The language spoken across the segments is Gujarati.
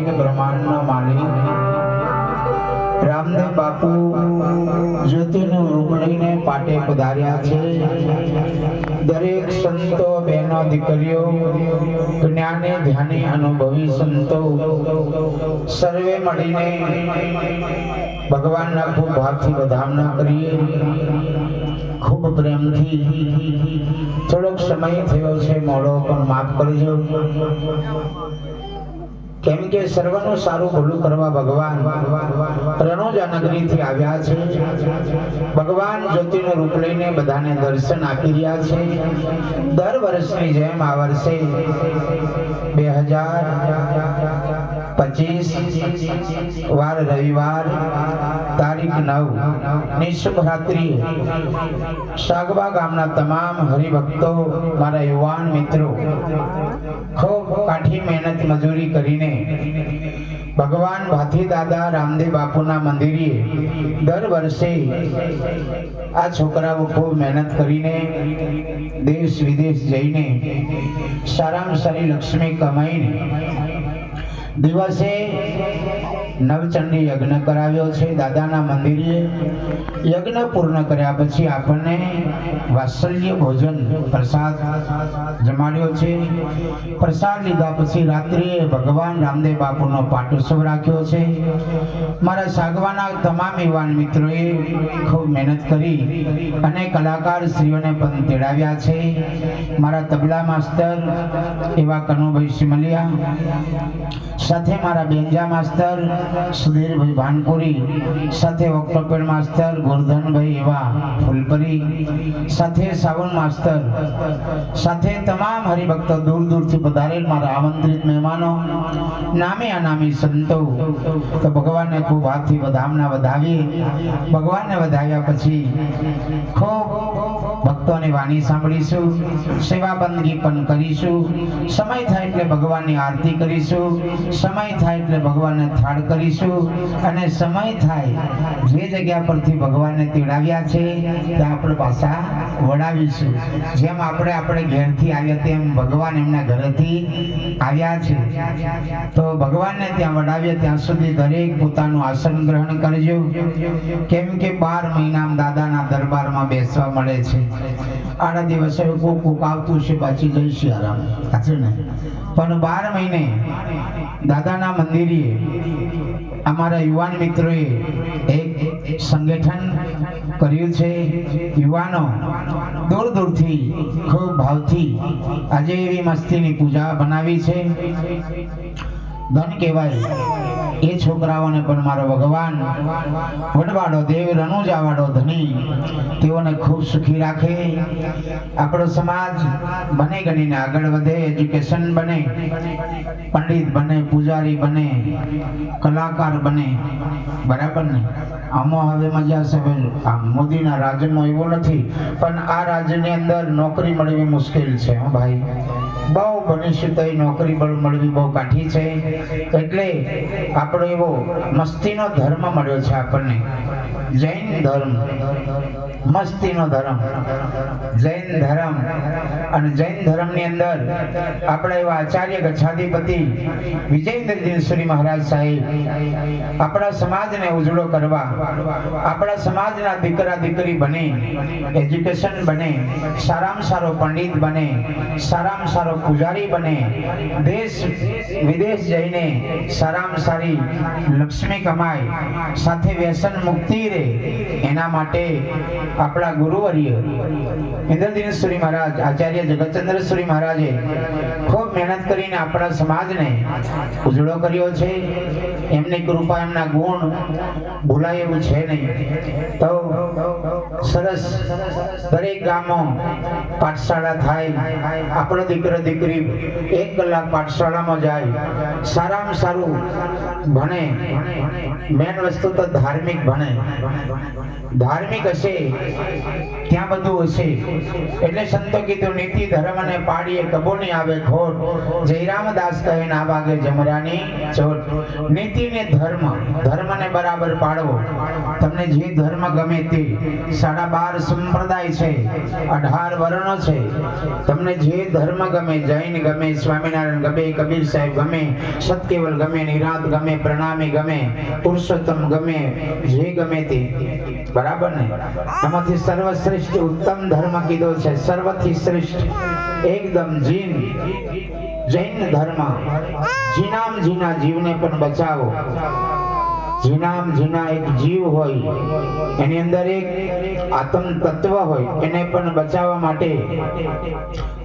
અખિલ બ્રહ્માંડનો માલિક રામદેવ બાપુ જ્યોતિનું રૂપ લઈને પાટે પધાર્યા છે. દરેક સંતો, બહેનો, દીકરીઓ જ્ઞાને, ધ્યાને અનુભવી સંતો સર્વે મળીને ભગવાનના ખૂબ ભાવથી વધામણા કરીએ. ખૂબ પ્રેમથી થોડોક સમય થયો છે, મોડો પણ માફ કરજો. કેમ કે સર્વનું સારું ભલું કરવા ભગવાન રણોજા નગરીથી આવ્યા છે. ભગવાન જ્યોતિનું રૂપ લઈને બધાને દર્શન આપી રહ્યા છે. દર વર્ષની જેમ આ વર્ષે બે હજાર પચીસ, વાર રવિવાર, તારીખ નવ નિશુભ રાત્રિ સાગવા ગામના તમામ હરિભક્તો, મારા યુવાન મિત્રો, ખૂબ કાઠી મહેનત મજૂરી કરીને ભગવાન ભાથી દાદા રામદેવ બાપુના મંદિરે દર વર્ષે આ છોકરાઓ ખૂબ મહેનત કરીને દેશ વિદેશ જઈને સારામાં સારી લક્ષ્મી કમાઈને દિવસે નવચંડી યજ્ઞ કરાવ્યો છે. દાદાના મંદિરે યજ્ઞ પૂર્ણ કર્યા પછી આપણને વાત્સલ્ય ભોજન પ્રસાદ જમાડ્યો છે. પ્રસાદ લીધા પછી રાત્રિએ ભગવાન રામદેવ બાપુનો પાટોત્સવ રાખ્યો છે. મારા સાગવાના તમામ યુવાન મિત્રોએ ખૂબ મહેનત કરી અને કલાકાર શ્રીઓને પણ તેડાવ્યા છે. મારા તબલા માસ્તર એવા કનુભાઈ સિમલિયા સાથે મારા બેંજા માસ્તર, સુધીરભાઈ ભાનપુરી, સાથે ઓક્ટોપેડ માસ્તર, ગોરધનભાઈ એવા ફૂલપરી, સાથે સાવન માસ્તર, સાથે તમામ હરિભક્તો દૂર દૂરથી પધારેલ મારા આમંત્રિત મહેમાનો, નામે અનામી સંતો, તો ભગવાનને ખૂબ હાથથી વધામના વધાવી ભગવાનને વધાવ્યા પછી ખૂબ ભક્તોની વાણી સાંભળીશું સેવા બંદગી પણ કરીશું. સમય થાય એટલે ભગવાનની આરતી કરીશું, સમય થાય એટલે ભગવાનને થાળ કરીશું અને સમય થાય જે જગ્યા પરથી ભગવાનને તેડાવ્યા છે, ત્યાં આપણે પાછા વડાવીશું જેમ આપણે આપણે ઘેરથી આવ્યા તેમ ભગવાન એમના ઘરેથી આવ્યા છે. તો ભગવાનને ત્યાં વડાવીએ ત્યાં સુધી દરેક પોતાનું આસન ગ્રહણ કરજો. કેમ કે બાર મહિનામાં દાદાના દરબારમાં બેસવા મળે છે. આના દિવસે કોક કોક આવતું છે પાછી જઈશ આરામ સાચું ને? પણ બાર મહિને દાદાના મંદિરે અમારા યુવાન મિત્રોએ એક સંગઠન કર્યું છે. યુવાનો દૂર દૂરથી, ખૂબ ભાવથી આજે એવી મસ્તીની પૂજા બનાવી છે. ધન કહેવાય. એ છોકરાઓને પણ મારો ભગવાન. વડવાડો દેવ રણુજાવાડો ધની તેઓને ખૂબ સુખી રાખે. આપણો સમાજ બને ગણીને આગળ વધે એજ્યુકેશન બને, પંડિત બને, પૂજારી બને, કલાકાર બને. બરાબર ને? આમાં હવે મજા છે ભાઈ. આ મોદીના રાજ્યમાં એવો નથી, પણ આ રાજ્યની અંદર નોકરી મળવી મુશ્કેલ છે, હા ભાઈ. બહુ ભણીશું તો નોકરી બળ મળવી બહુ કાઠી છે. એટલે આપણો એવો મસ્તીનો ધર્મ મળ્યો છે આપણને. જૈન ધર્મ. મસ્તીનો ધર્મ. જૈન ધર્મ. અને જૈન ધર્મની અંદર આપણા એવા આચાર્ય ગચ્છાધિપતિ વિજયેન્દ્રજીશ્વરી મહારાજ સાહેબ આપણા સમાજને ઉજળો કરવા, આપણા સમાજના દીકરા દીકરી બને, એજ્યુકેશન બને, સારામાં સારો પંડિત બને, સારામાં સારો પૂજારી બને, દેશ વિદેશ જઈને સારામાં સારી લક્ષ્મી કમાય, સાથે વ્યસન મુક્તિ રહે, એના માટે આપણા ગુરુવર્ય ઇન્દ્રદિનેશ્વરી મહારાજ, આચાર્ય જગતચંદ્રેશ્વરી મહારાજે ખૂબ મહેનત કરીને આપણા સમાજને ઉજળો કર્યો છે. એમની કૃપા, એમના ગુણ ભૂલાય એવું છે નહીં. તો સરસ દરેક ગામો પાઠશાળા થાય, આપણો દીકરો દીકરી એક કલાક પાઠશાળામાં જાય. સારામાં સારું ભણે. મેન વસ્તુ તો ધાર્મિક ભણે. ધાર્મિક હશે, ત્યાં બધું હશે. એટલે સંતો કીધું, નીતિ, ધર્મ અને પાડીએ કબો નહીં આવે ખોટ જયરામદાસ કહે, ના વાગે જમરાની ચોટ નીતિ ને ધર્મ, ધર્મને બરાબર પાડવો તમને જે ધર્મ ગમે તે. સાડા બાર સંપ્રદાય છે, અઢાર વર્ણો છે. તમને જે ધર્મ ગમે જૈન ગમે, સ્વામિનારાયણ ગમે, કબીર સાહેબ ગમે સત્યવલ ગમે, નિરાંત ગમે, પ્રણામી ગમે, પુરુષોત્તમ ગમે, જે ગમે તે. બરાબર ને? એમાંથી સર્વશ્રેષ્ઠ ઉત્તમ ધર્મ કીધો છે, સર્વથી શ્રેષ્ઠ. એકદમ જીન. જૈન ધર્મ. જીનામ જીના જીવને પણ બચાવો. જીનામ જીના એક જીવ હોય, એની અંદર એક આત્મ તત્વ હોય, એને પણ બચાવવા માટે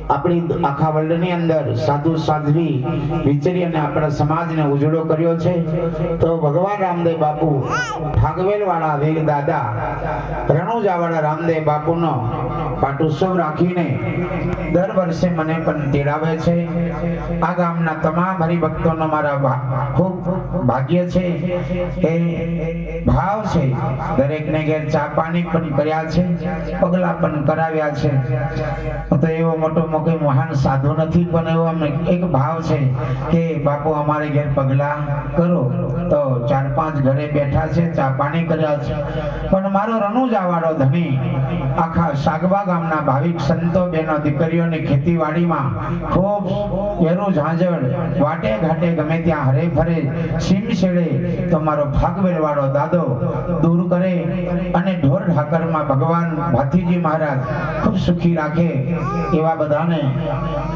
આપણી આખા વર્લ્ડની અંદર સાધુ સાધ્વી વિચરી અને આપણા સમાજને ઉજળો કર્યો છે. તો ભગવાન રામદેવ બાપુ ભાગવેલ વાળા વેગ દાદા રણુજા વાળા રામદેવ બાપુનો પાટોત્સવ રાખીને દર વર્ષે મને પણ તેડાવે છે. આ ગામના તમામ હરિભક્તોનો મારા ખૂબ ભાગ્ય છે. એ ભાવ છે. દરેકને ઘેર ચા પાણી પણ કર્યા છે. પગલા પણ કરાવ્યા છે. તો એવો મોટો મોટો મહાન સાધુ નથી, પણ એવો અમને એક ભાવ છે કે બાપુ અમારે ઘેર પગલા કરો. તો ચાર પાંચ ઘરે બેઠા છે, ચા પાણી કર્યા છે. પણ મારો રણુજા ધણી, આખા સાગવા ગામના ભાવિક સંતો બેનો દીકરીઓની ખેતીવાડીમાં ખૂબ એનું ઝાંઝળ, વાટે ઘાટે ગમે ત્યાં હરે ફરે સીમ છેડે તો મારો ભાગવેલવાળો દાદો દૂર કરે અને ઢોર ઢાકરમાં ભગવાન ભાથીજી મહારાજ ખૂબ સુખી રાખે એવા બધાને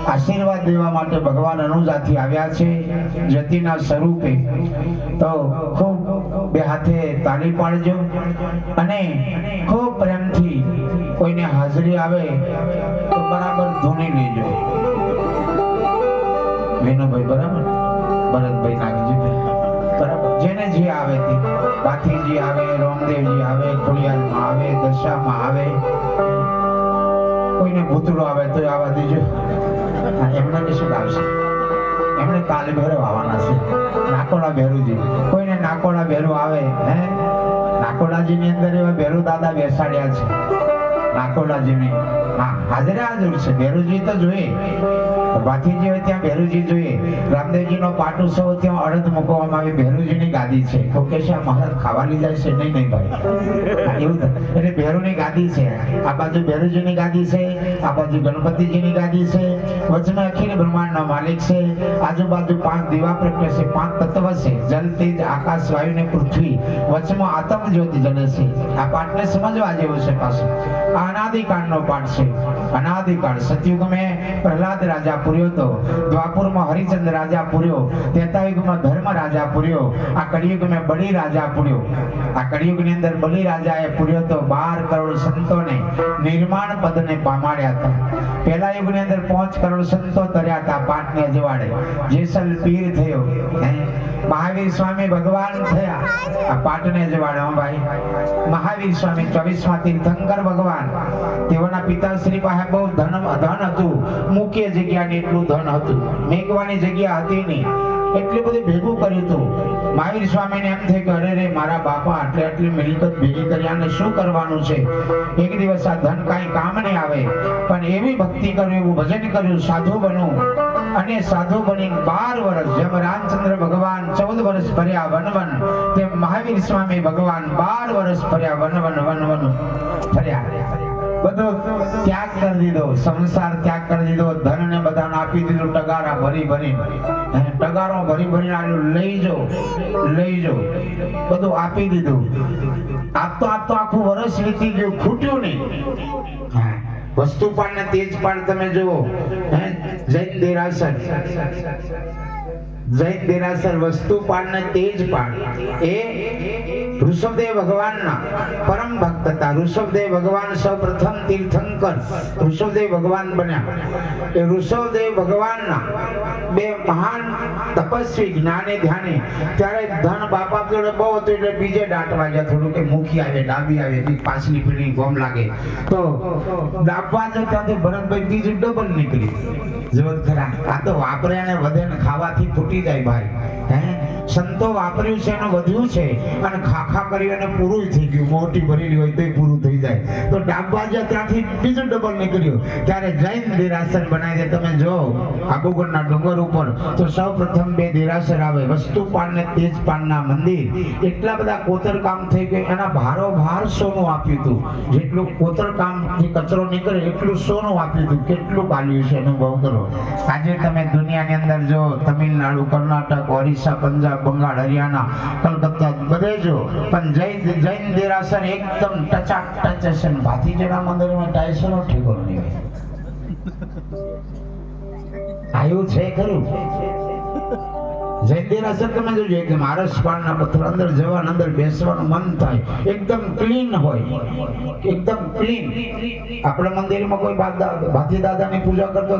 આશીર્વાદ દેવા માટે ભગવાન અનુજાથી આવ્યા છે, જતીના સ્વરૂપે. તો ખૂબ બે હાથે તાળી પાડજો અને ખૂબ પ્રેમથી કોઈને હાજરી આવે તો બરાબર ધૂની લેજો. વિનુભાઈ બરાબર? ભરતભાઈ નાગજીભાઈ જેને જે આવે તે. બાથીજી આવે, રામદેવજી આવે, ખોડિયારમાં આવે, દશામાં આવે. કોઈને ભૂતળો આવે તો આવા દેજો એમને શું આવશે એમને કાલે ભેરો આવવાના છે. નાકોડા ભેરુજી. કોઈને નાકોડા ભેરુ આવે, હે? નાકોડાજીની અંદર એવા ભેરુ દાદા બેસાડ્યા છે. નાકોડાજીની. હા, હાજરે હાજર છે. ભેરુજી તો જોઈએ. ભાથીજી ત્યાં ભેરુજી જોઈએ. રામદેવજીનો પાટોત્સવ ત્યાં અડદ મૂકવામાં આવી. ભેરુજીની ગાદી છે. તો કે છે મહારાજ ખાવાની જાય છે. નહીં નહીં ભાઈ. એવું એટલે ભેરુની ગાદી છે. આ બાજુ ભેરુજીની ગાદી છે. આ બાજુ ગણપતિજીની ગાદી છે. વચમાં અખિલ બ્રહ્માંડનો માલિક છે. આજુબાજુ પાંચ દીવા પ્રગટે છે. પાંચ તત્વ છે. જલ, તેજ, આકાશ, વાયુ ને પૃથ્વી. વચમાં આતમ જ્યોતિ જલે છે. આ પાઠને સમજવા જેવો છે પાછું. આ અનાદિકાંડનો પાઠ છે. અનાદિકાળ સતયુગમે પ્રહલાદ રાજા પૂર્યો તો દ્વાપુરમાં હરિચંદ રાજા પૂર્યો. ત્રેતાયુગમાં ધર્મ રાજા પૂર્યો. આ કળિયુગમાં બલિ રાજા પૂર્યો. આ કળિયુગની અંદર બલિ રાજાએ પૂર્યો તો બાર કરોડ સંતોને નિર્માણ પદને પામાડ્યા હતા. પહેલા યુગની અંદર પાંચ કરોડ સંતો તર્યા હતા પાટને અજવાડે જેસલ પીર થયો. મહાવીર સ્વામી ભગવાન થયા. આ પાટને અજવાડે હો ભાઈ. મહાવીર સ્વામી ચોવીસમાં તીર્થંકર ભગવાન. પિતાશ્રી પાસે બહુ ધન ધન હતું. મુખ્ય જગ્યાની એટલું ધન હતું. મેઘવાની જગ્યા હતી નહીં. એટલું બધું ભેગું કર્યું હતું મહાવીર સ્વામીને એમ થઈ કે, અરે રે, મારા બાપા આટલી આટલી મિલકત ભેગી કરી આને શું કરવાનું છે? એક દિવસ આ ધન કાંઈ કામ નહીં આવે. પણ એવી ભક્તિ કર્યું એવું ભજન કર્યું સાધુ બનવું અને સાધુ બની બાર વર્ષ જેમ રામચંદ્ર ભગવાન ચૌદ વર્ષ ફર્યા વન વન, તેમ મહાવીર સ્વામી ભગવાન બાર વર્ષ ફર્યા વન વન વન વન ફર્યા. બધો ત્યાગ કરી દીધો, સંસાર ત્યાગ કરી દીધો, ધન ને બધાને આપી દીધું, ટગારા ભરી ભરી. ટગારો ભરી ભરી આવ્યો લઈ જો લઈ જો. બધું આપી દીધું. આપતો આપતો આખું વર્ષ વીતી ગયું, ખૂટ્યું નહીં. હા. વસ્તુ પણ ને તેજ પણ તમે જુઓ. હે, જૈન દેરાસર. જૈન દેરાસર વસ્તુ પણ ને તેજ પણ એ ઋષભદેવ ભગવાનના પરમ ભક્ત હતા. ઋષભદેવ ભગવાન સૌપ્રથમ તીર્થંકર. ઋષભદેવ ભગવાન બન્યા. એ ઋષભદેવ ભગવાનના બે મહાન તપસ્વી જ્ઞાને ધ્યાને ત્યારે ધન બાપા જોડે બહુ હતું એટલે બીજે દાંટવા ગયા થોડું કે મુખી આવે, ડાબી આવે પાછલી પેઢી ગોમ લાગે. તો દાબવા જતા ત્યાંથી ભરતભાઈ બીજું ડબલ નીકળી. જવત ખરા આ તો વાપરે અને વધે ને ખાવાથી ફૂટી જાય ભાઈ. સંતો વાપર્યું છે અને વધ્યું છે. અને ખાખા કરી અને પૂરું થઈ ગયું. મોટી ભરેલી હોય તો પૂરું થઈ જાય. તો ડાબબાજા ત્યાંથી બીજું ડબલ નીકળ્યું. ત્યારે જૈન દેરાસર બનાવી દે. તમે જો આબુગઢના ડુંગર ઉપર. તો સૌ પ્રથમ બે દેરાસર આવે. વસ્તુપાન ને તેજપાનના મંદિર. એટલા બધા કોતરકામ થઈ ગયું એના ભારો ભાર સોનું આપ્યું હતું. જેટલું કોતરકામથી કચરો નીકળે એટલું સોનું આપ્યું હતું. કેટલું કાલ્યું છે અનુભવ કરો. આજે તમે દુનિયાની અંદર જો તમિલનાડુ, કર્ણાટક, ઓરિસ્સા, પંજાબ, બંગાળ, હરિયાણા, કલકત્તા બધે જો, પણ જૈન જૈન દેરાસર એકદમ ટચાક ટચ હશે ભાતીજીના મંદિરમાં ટાઈસનો ઠેકો નહીં આવ્યું છે ખરું? જૈન દેરાસર તમે જોજો એકદમ આરસ પાળના પથ્થર અંદર જવાનું અંદર બેસવાનું મન થાય. એકદમ ક્લીન હોય. એકદમ ક્લીન. આપણા મંદિરમાં કોઈ ભાતી દાદાની પૂજા કરતો